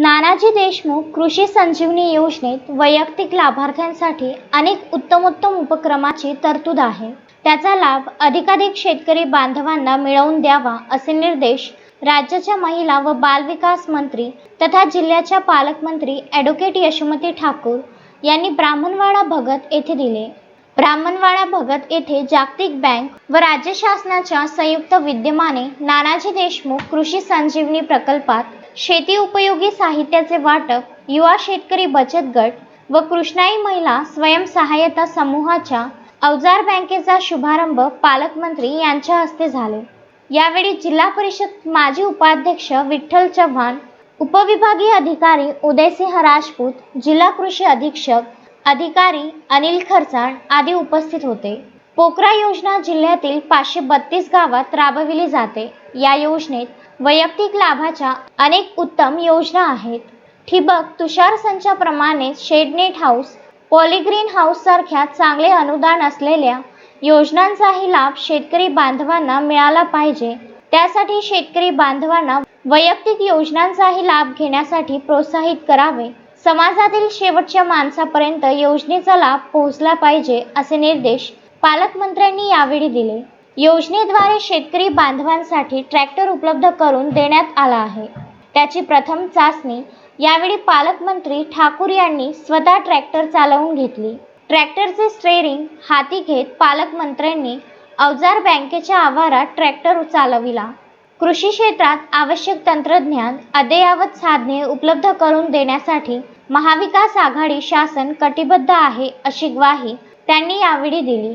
नानाजी देशमुख कृषी संजीवनी योजनेत वैयक्तिक लाभार्थ्यांसाठी अनेक उत्तमोत्तम उपक्रमाची तरतूद आहे. त्याचा लाभ अधिकाधिक शेतकरी बांधवांना मिळवून द्यावा असे निर्देश राज्याच्या महिला व बालविकास मंत्री तथा जिल्ह्याच्या पालकमंत्री ॲडव्होकेट यशोमती ठाकूर यांनी ब्राह्मणवाडा भगत येथे दिले. ब्राह्मणवाडा भगत येथे जागतिक बँक व राज्य शासनाच्या संयुक्त विद्यमाने नानाजी देशमुख कृषी संजीवनी प्रकल्पात शेती उपयोगी साहित्याचे वाटप युवा शेतकरी बचत गट व कृष्णाई महिला स्वयंसहाय्यता समूहाच्या अवजार बँकेचा शुभारंभ पालकमंत्री यांच्या हस्ते झाले. यावेळी जिल्हा परिषद माजी उपाध्यक्ष विठ्ठल चव्हाण उपविभागीय अधिकारी उदयसिंह राजपूत जिल्हा कृषी अधीक्षक अधिकारी अनिल खरसाण आदी उपस्थित होते. पोकरा योजना जिल्ह्यातील पाचशे बत्तीस गावात राबविली जाते. या योजनेत वैयक्तिक लाभाच्या अनेक उत्तम योजना आहेत. ठिबक तुषार संचाप्रमाणे shade net house poly green house सारख्या चांगले अनुदान असलेल्या योजनांचाही लाभ शेतकरी बांधवांना मिळाला पाहिजे. त्यासाठी शेतकरी बांधवांना वैयक्तिक योजनांचाही लाभ घेण्यासाठी प्रोत्साहित करावे. समाजातील शेवटच्या माणसापर्यंत योजनेचा लाभ पोहोचला पाहिजे असे निर्देश पालकमंत्र्यांनी यावेळी दिले. योजनेद्वारे शेतकरी बांधवांसाठी ट्रॅक्टर उपलब्ध करून देण्यात आला आहे. त्याची प्रथम चाचणी यावेळी पालकमंत्री ठाकूर यांनी स्वतः ट्रॅक्टर चालवून घेतली. ट्रॅक्टरचे स्टेरिंग हाती घेत पालकमंत्र्यांनी अवजार बँकेच्या आवारात ट्रॅक्टर चालविला. कृषी क्षेत्रात आवश्यक तंत्रज्ञान अद्ययावत साधने उपलब्ध करून देण्यासाठी महाविकास आघाडी शासन कटिबद्ध आहे अशी ग्वाही त्यांनी यावेळी दिली.